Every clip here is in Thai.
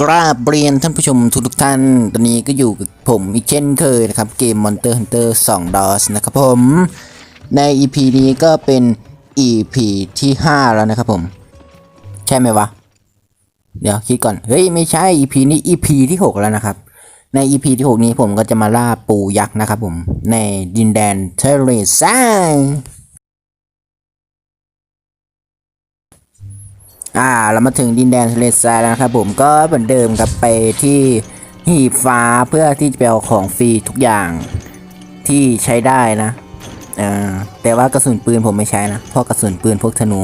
กราบเรียนท่านผู้ชมทุกๆท่าน ตอนนี้ก็อยู่กับผมอีกเช่นเคยนะครับ เกม Monster Hunter 2 DOS นะครับผม ใน EP นี้ก็เป็น EP ที่ 5 แล้วนะครับผม ใช่ไหมวะ เดี๋ยวคิดก่อน เฮ้ย ไม่ใช่ EP นี้ EP ที่ 6 แล้วนะครับ ใน EP ที่ 6 นี้ผมก็จะมาล่าปูยักษ์นะครับผม ในดินแดนเทเลซ่า อ่าเรามาถึงดินแดนทะเลทรายแล้วครับผมก็เหมือนเดิมครับไปที่หีบฟ้าเพื่อที่จะไปเอาของฟรีทุกอย่างที่ใช้ได้นะอ่าแต่ว่ากระสุนปืนผมไม่ใช้นะเพราะกระสุนปืนพวกธนู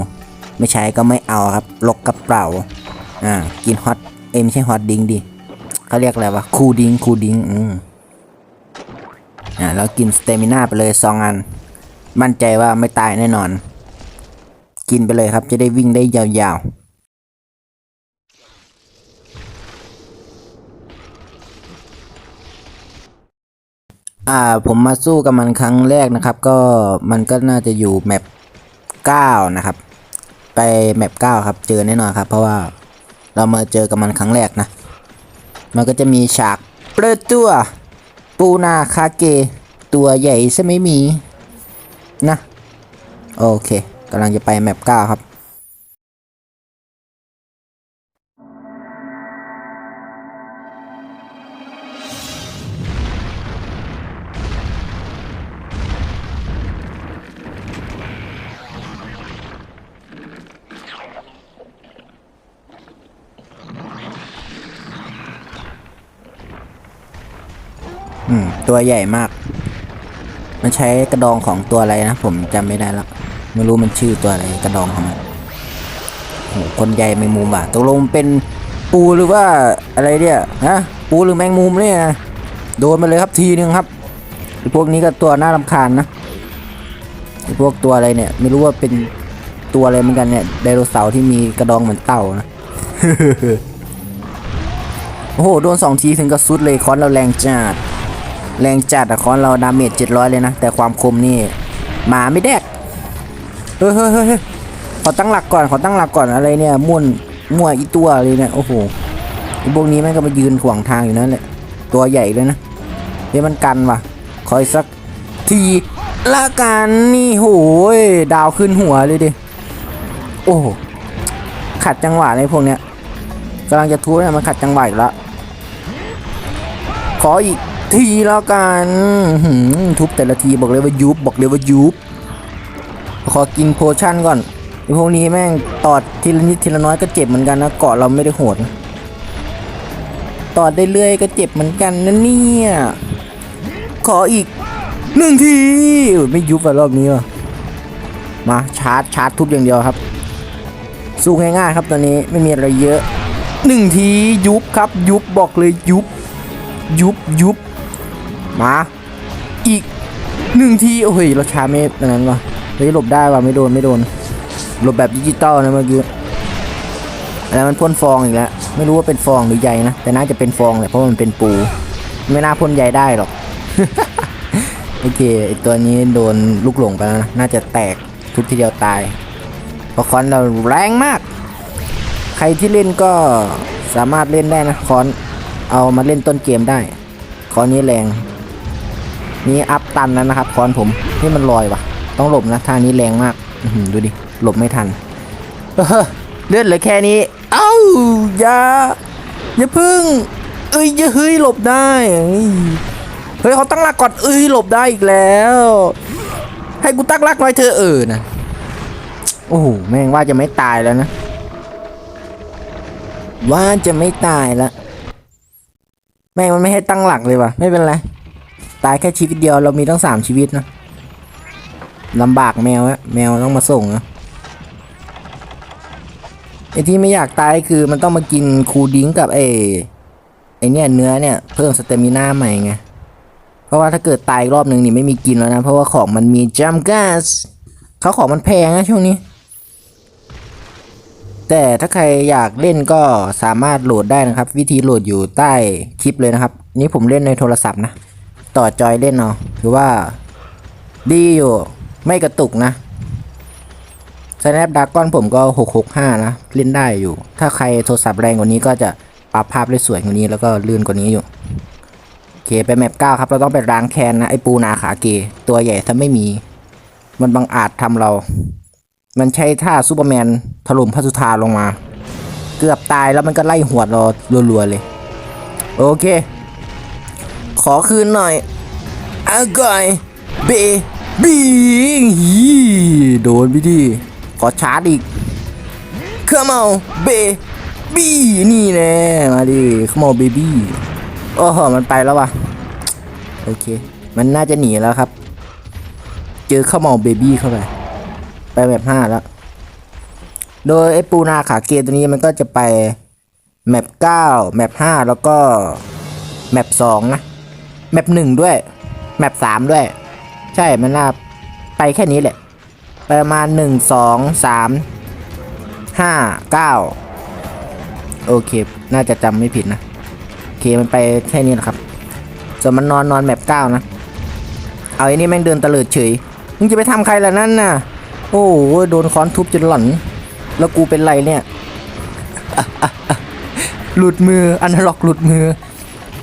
ไม่ใช้ก็ไม่เอาครับลกกระเป๋าอ่ากินฮอตเอ้ไม่ใช่ฮอตดิงดิเขาเรียกอะไรวะคูดิงคูดิงอืมอ่าแล้วกินสเตมิน่าไปเลยสองอัน มั่นใจว่าไม่ตายแน่นอน กินไปเลยครับจะได้วิ่งได้ยาวๆ อ่าผมมาสู้กับมันครั้งแรกนะครับ ก็มันก็น่าจะอยู่แมป9นะครับ ไปแมป9ครับ เจอแน่นอนครับ เพราะว่าเรามาเจอกับมันครั้งแรกนะ มันก็จะมีฉากเปิดตัวปูนาคาเก ตัวใหญ่ใช่ไหมมี นะ โอเคกำลังจะไปแมป9ครับ อืม ตัวใหญ่มาก มันใช้กระดองของตัวอะไรนะ ผมจำไม่ได้แล้ว ไม่รู้มันชื่อตัวอะไรกระดองของมันโหคนใหญ่แมงมุมอะตกลงเป็นปูหรือว่าอะไรเนี่ยฮะปูหรือแมงมุมเนี่ยนะโดนมาเลยครับทีนึงครับพวกนี้ก็ตัวน่ารำคาญนะพวกตัวอะไรเนี่ย ไม่รู้ว่าเป็นตัวอะไรเหมือนกันเนี่ยไดโนเสาร์ที่มีกระดองเหมือนเต่านะโอ้โห โดนสองทีถึงกับสุดเลยคอนเราแรงจัด แรงจัดอะคอนเราดาเมจ700เลยนะ แต่ความคมนี่หมาไม่แดกเฮ้ยเฮ้ยเฮ้ยขอตั้งหลักก่อนขอตั้งหลักก่อนอะไรเนี่ยม่วนมั่วอีตัวเลยเนี่ยโอ้โหอ้พวกนี้แม่งก็มายืนขวางทางอยู่นั่นแหละตัวใหญ่เลยนะเฮ้ยมันกันว่ะคอยสักทีละกันนี่โหยดาวขึ้นหัวเลยดิโอ้โหขัดจังหวะเลยพวกเนี้ยกำลังจะทุบเนี่ยมันขัดจังหวะอีกแล้วขออีก ทีแล้วกันทุบแต่ละทีบอกเลยว่ายุบบอกเลยว่ายุบขอกินโพชั่นก่อนไอพวกนี้แม่งตอดทีละนิดทีละน้อยก็เจ็บเหมือนกันนะเกาะเราไม่ได้โหดตอดได้เรื่อยก็เจ็บเหมือนกันนะเนี่ยขออีกหนึ่งทีไม่ยุบอะรอบนี้วะมาชาร์จชาร์จทุบอย่างเดียวครับ สู้ง่ายๆครับตอนนี้ไม่มีอะไรเยอะหนึ่งทียุบครับยุบบอกเลยยุบยุบยุบ มา อีกหนึ่งทีโอ้ยเราช้าไม่ตอนนั้นวะเฮ้ยหลบได้ว่ะไม่โดนไม่โดนหลบแบบดิจิตอลนะเมื่อกี้อะไรมันพ่นฟองอีกแล้วไม่รู้ว่าเป็นฟองหรือใยนะแต่น่าจะเป็นฟองแหละเพราะมันเป็นปู ไม่น่าพ่นใยได้หรอกโอเคไอตัวนี้โดนลูกหลงไปแล้วนะน่าจะแตกทุบทีเดียวตายเพราะคอนเราแรงมาก ใครที่เล่นก็สามารถเล่นได้นะคอนเอามาเล่นต้นเกมได้คอนนี้แรง นี่อัพตันแล้วนะครับคอนผมนี่มันลอยวะต้องหลบนะทางนี้แรงมากอดูดิหลบไม่ทันเฮ้อเลือดเหลือแค่นี้ เอ้าอย่าอย่าพึ่ง เอ้ยอย่าเฮ้ยหลบได้เฮ้ยเขาตั้งหลักก่อนเอ้ยหลบได้อีกแล้ว ให้กูตั้งหลักไว้เธอเออนะโอ้โหแม่งว่าจะไม่ตายแล้วนะ ว่าจะไม่ตายละแม่งมันไม่ให้ตั้งหลักเลยวะไม่เป็นไร ตายแค่ชีวิตเดียวเรามีตั้งสามชีวิตนะลำบากแมวอะแมวต้องมาส่งนะไอที่ไม่อยากตายคือมันต้องมากินคูดิ้งกับไอไอเนี่ยเนื้อเนี่ยเพิ่มสเตมิน่าใหม่ไงเพราะว่าถ้าเกิดตายรอบหนึ่งนี่ไม่มีกินแล้วนะ เพราะว่าของมันมีจัมกัสเขาของมันแพงนะช่วงนี้ แต่ถ้าใครอยากเล่นก็สามารถโหลดได้นะครับ วิธีโหลดอยู่ใต้คลิปเลยนะครับ นี่ผมเล่นในโทรศัพท์นะ ต่อจอยเล่นเอาะถือว่า ดีอยู่ ไม่กระตุกนะ Snapdragon ผมก็ 665 นะ เล่นได้อยู่ ถ้าใครโทรศัพท์แรงกว่านี้ก็จะปรับภาพได้สวยกว่านี้แล้วก็ลื่นกว่านี้อยู่ โอเค ไปแมปเก้าครับ เราต้องไปล้างแคนนะ ไอปูนาขาเก ตัวใหญ่ถ้าไม่มี มันบังอาจทำเรา มันใช้ท่าซูเปอร์แมนถล่มพระสุธาลงมา เกือบตายแล้วมันก็ไล่หวดเรารัวๆเลย โอเค ขอคืนหน่อยอาก่อยเบบีฮีโดนพี่ดีขอชาร์จอีก Come on baby นี่แน่มาดิ Come on baby โอ้โหมันไปแล้ววะโอเค มันน่าจะหนีแล้วครับ เจอ Come on baby เข้าไป ไปแบบห้าแล้ว โดยไอ้ปูนาขาเกมตัวนี้มันก็จะไปแมปเก้าแมปห้าแล้วก็แมปสองนะ แมปหนึ่งด้วย แมปสามด้วย ใช่ มันน่าไปแค่นี้แหละไประมาณหนึ่งสองสามห้าเก้าโอเค น่าจะจำไม่ผิดนะ โอเค มันไปแค่นี้แหละครับ ส่วนมันนอนนอนแมปเก้านะ เอาไอ้นี่แม่งเดินตะเลิดเฉย มึงจะไปทำใครล่ะนั่นน่ะ โอ้โห โดนค้อนทุบจนหล่อน แล้วกูเป็นไรเนี่ย หลุดมือ อันล็อกหลุดมือ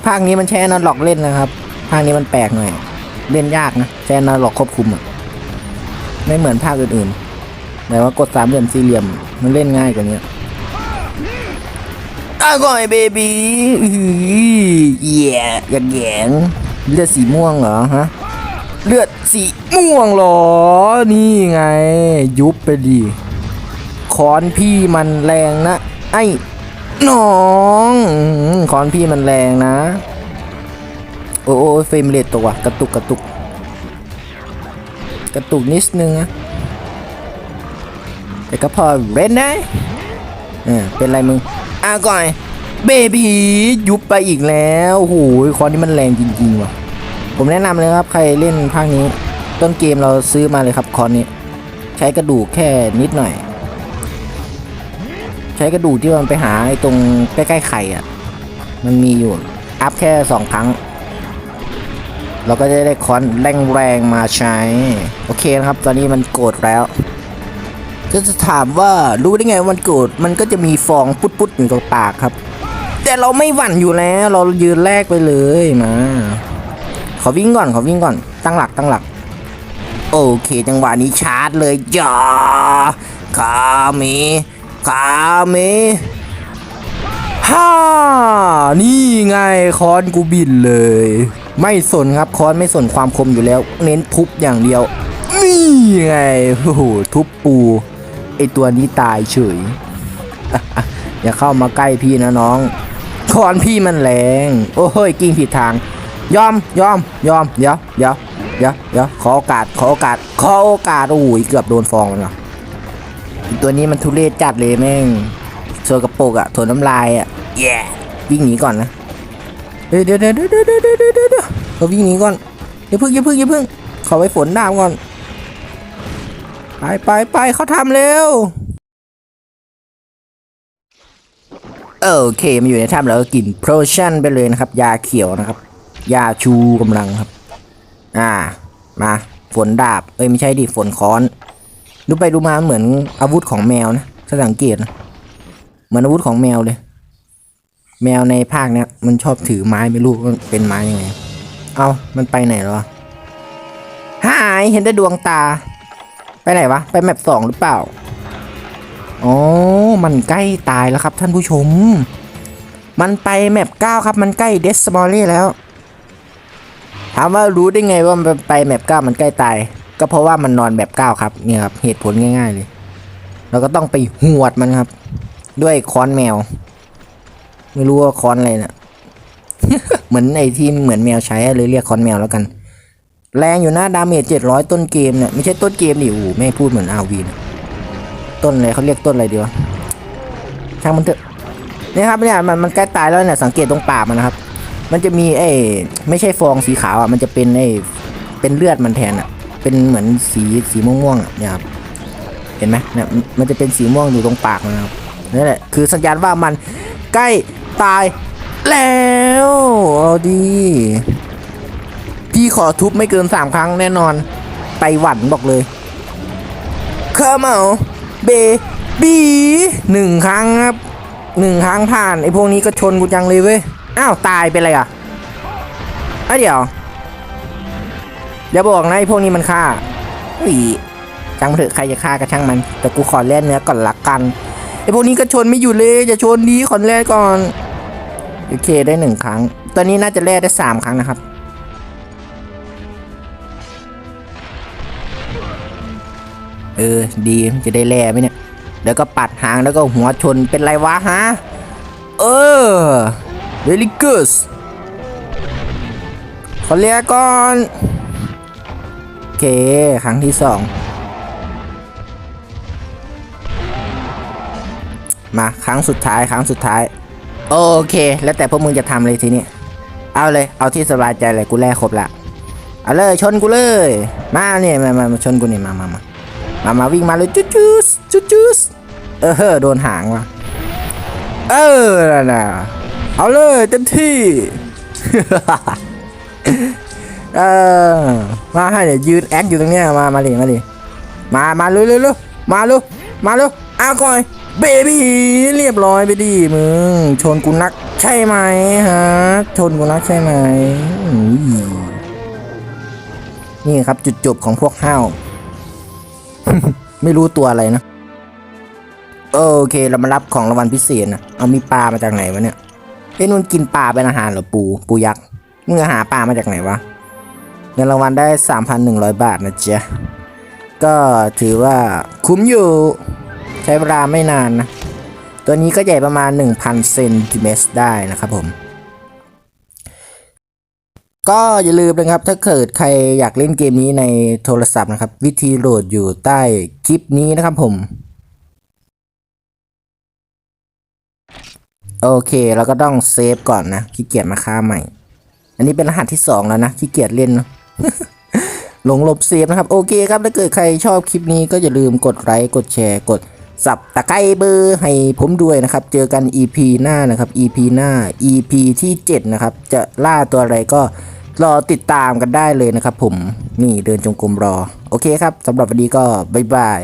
ภาคนี้มันใช้อนาล็อกเล่นนะครับ ภาคนี้มันแปลกหน่อย เล่นยากนะใช้อนาล็อกควบคุมอะไม่เหมือนภาคอื่นๆแต่ว่ากดสามเหลี่ยมสี่เหลี่ยมมันเล่นง่ายกว่านี้อาก่อยเบบี้เย่อย่าแยงเลือดสีม่วงเหรอฮะ เลือดสีม่วงเหรอ นี่ไง ยุบไปดีคอนพี่มันแรงนะ ไอ้น้องคอนพี่มันแรงนะ โอ้โอเฟรมเรทตัวกระตุกกระตุก กระตุกนิดนึงนะแต่ก็พอเล่นได้เออเป็นไรมึงอะก่อยเบบียุบไปอีกแล้วโอ้โหคอนนี้มันแรงจริงๆว่ะ ผมแนะนำเลยครับใครเล่นภาคนี้ ต้นเกมเราซื้อมาเลยครับคอนนี้ ใช้กระดูกแค่นิดหน่อย ใช้กระดูกที่มันไปหาไอ้ตรงใกล้ๆไข่อะ มันมีอยู่ อัพแค่สองครั้ง เราก็จะได้คอนแรงๆมาใช้ โอเคนะครับ ตอนนี้มันโกรธแล้วก็จะถามว่ารู้ได้ไงมันโกรธมันก็จะมีฟองปุดๆอยู่ตรงปากครับ แต่เราไม่หวั่นอยู่แล้ว เรายืนแรกไปเลยมาขอวิ่งก่อนขอวิ่งก่อนตั้งหลักตั้งหลัก โอเค จังหวะนี้ชาร์จเลยจ้าคาเมคาเม ฮ่า นี่ไงคอนกูบินเลย ไม่สนครับคอนไม่สนความคมอยู่แล้ว เน้นทุบอย่างเดียว นี่ไงโอ้โหทุบปูไอตัวนี้ตายเฉย อย่าเข้ามาใกล้พี่นะน้อง คอนพี่มันแรง โอ้ยกิ้งผิดทาง ยอมยอมยอมเดี๋ยวเดี๋ยวเดี๋ยวเดี๋ยวขอโอกาสขอโอกาสขอโอกาสโอ้ยเกือบโดนฟองมันว่ะอีตัวนี้มันทุเรศจัดเลยแม่ง โซกระโปกอะถถน้ำลายอะแย่วิ่งหนีก่อนนะเดี๋ยวเดี๋ยวเดี๋ยวเดี๋ยวเดี๋ยวเดี๋ยวเราวิ่งหนีก่อนอย่าพึ่งอย่าพึ่งอย่าพึ่งขอไปฝนดามก่อน ไปไปไปเขาทำเร็วโอเคมัอยู่ในถ้ำแล้วก็กินโพรชั่นไปเลยนะครับ ยาเขียวนะครับ ยาชูกำลังครับ อ่า มาฝนดาบ เอ้ยไม่ใช่ดิฝนค้อน ดูไปดูมาเหมือนอาวุธของแมวนะถ้าสังเกตนะ เหมือนอาวุธของแมวเลย แมวในภาคเนี้ยมันชอบถือไม้ไม่รู้ว่าเป็นไม้ยังไง เอามันไปไหนแล้ววะหายเห็นแต่ดวงตา ไปไหนวะ ไปแมปสองหรือเปล่าอ๋อมันใกล้ตายแล้วครับท่านผู้ชม มันไปแมปเก้าครับ มันใกล้เดสมอลลี่แล้ว ถามว่ารู้ได้ไงว่ามันไปแมปเก้ามันใกล้ตาย ก็เพราะว่ามันนอนแบบเก้าครับ เนี่ยครับ เหตุผลง่าย ๆ เลย เราก็ต้องไปหวดมันครับ ด้วยค้อนแมว ไม่รู้ว่าค้อนอะไรนะ่ะเหมือนไอ้ที่เหมือนแมวใช้เลยเรียกค้อนแมวแล้วกัน แรงอยู่นะดาเมจเจ็ดร้อยต้นเกมเนี่ยไม่ใช่ต้นเกมดิโอ้ไม่พูดเหมือนอาวีนะต้นอะไรเขาเรียกต้นอะไรดีวะช่างมันเถอะเนี่ยครับเนี่ยมันมันใกล้ตายแล้วเนี่ยสังเกตตรงปากมันนะครับ มันจะมีไอ้ไม่ใช่ฟองสีขาวอะมันจะเป็นไอ้เป็นเลือดมันแทนอะ เป็นเหมือนสีสีม่วงๆอะเนี่ยครับเห็นไหมเนี่ยมันจะเป็นสีม่วงอยู่ตรงปากนะครับ นั่นแหละคือสัญญาณว่ามันใกล้ตายแล้วเอาดีพี่ขอทุบไม่เกินสามครั้งแน่นอนไปหวันบอกเลยเข้ามาเบบีหนึ่งครั้งครับหนึ่งครั้งผ่านไอ้พวกนี้ก็ชนกูจังเลยเว้ยอ้าวตายไปเลยอะไอ้เดี๋ยวอย่าบอกนะไอ้พวกนี้มันฆ่าอีจังเถอะใครจะฆ่าก็ช่างมัน แต่กูขอแล่นเนื้อก่อนละกัน ไอพวกนี้ก็ชนไม่อยู่เลยจะชนดีขอแล่ก่อนโอเคได้หนึ่งครั้ง ตอนนี้น่าจะแล่ได้สามครั้งนะครับ เออดีจะได้แล่ไหมเนี่ยแล้วก็ปัดหางแล้วก็หัวชนเป็นไรวะฮะ เออ very good ขอเรียกก่อน โอเค ครั้งที่สอง มาครั้งสุดท้ายครั้งสุดท้าย โอเค แล้วแต่พวกมึงจะทำเลยทีนี้เอาเลยเอาที่สบายใจเลยกูแลกครบละเอาเลยชนกูเลย มาเนี่ยมามามาชนกูนี่มามามามามาวิ่งมาเลยจุ๊จุ๊สจุ๊จุ๊สเออโดนหางว่ะเออนั่นน่ะเอาเลยเต็มที่เออมาให้เดี๋ยวยืนแอคอยู่ตรงเนี้ยมามาเลยมาเลยมามาเร็วเร็วเร็วมาเร็วมาเร็วเอาก่อน เบบี้เรียบร้อยไปดิมึง ชนกูนักใช่ไหมฮะ ชนกูนักใช่ไหมนี่ครับจุดจบของพวกห้าวไม่รู้ตัวอะไรนะ โอเคเรามารับของรางวัลพิเศษนะเอามีปลามาจากไหนวะเนี่ยเอ้นุ่นกินปลาเป็นอาหารเหรอปู ปูยักษ์มึงหาปลามาจากไหนวะเงินรางวัลได้ 3,100 บาทนะเจ๊ก็ถือว่าคุ้มอยู่ ใช้เวลาไม่นานนะ ตัวนี้ก็ใหญ่ประมาณ 1,000เซนติเมตรได้นะครับผม ก็อย่าลืมนะครับ ถ้าเกิดใครอยากเล่นเกมนี้ในโทรศัพท์นะครับ วิธีโหลดอยู่ใต้คลิปนี้นะครับผม โอเคเราก็ต้องเซฟก่อนนะขี้เกียจมาฆ่าใหม่ อันนี้เป็นรหัสที่ 2 แล้วนะขี้เกียจเล่นหลงหลบเซฟนะครับ โอเคครับ ถ้าเกิดใครชอบคลิปนี้ก็อย่าลืมกดไลค์กดแชร์กด สับตะไคร้เบอร์ให้ผมด้วยนะครับ เจอกัน EP หน้านะครับ EP หน้า EP ที่ 7 นะครับ จะล่าตัวอะไรก็รอติดตามกันได้เลยนะครับผม นี่เดินจงกรมรอ โอเคครับสำหรับวันนี้ก็บ๊ายบาย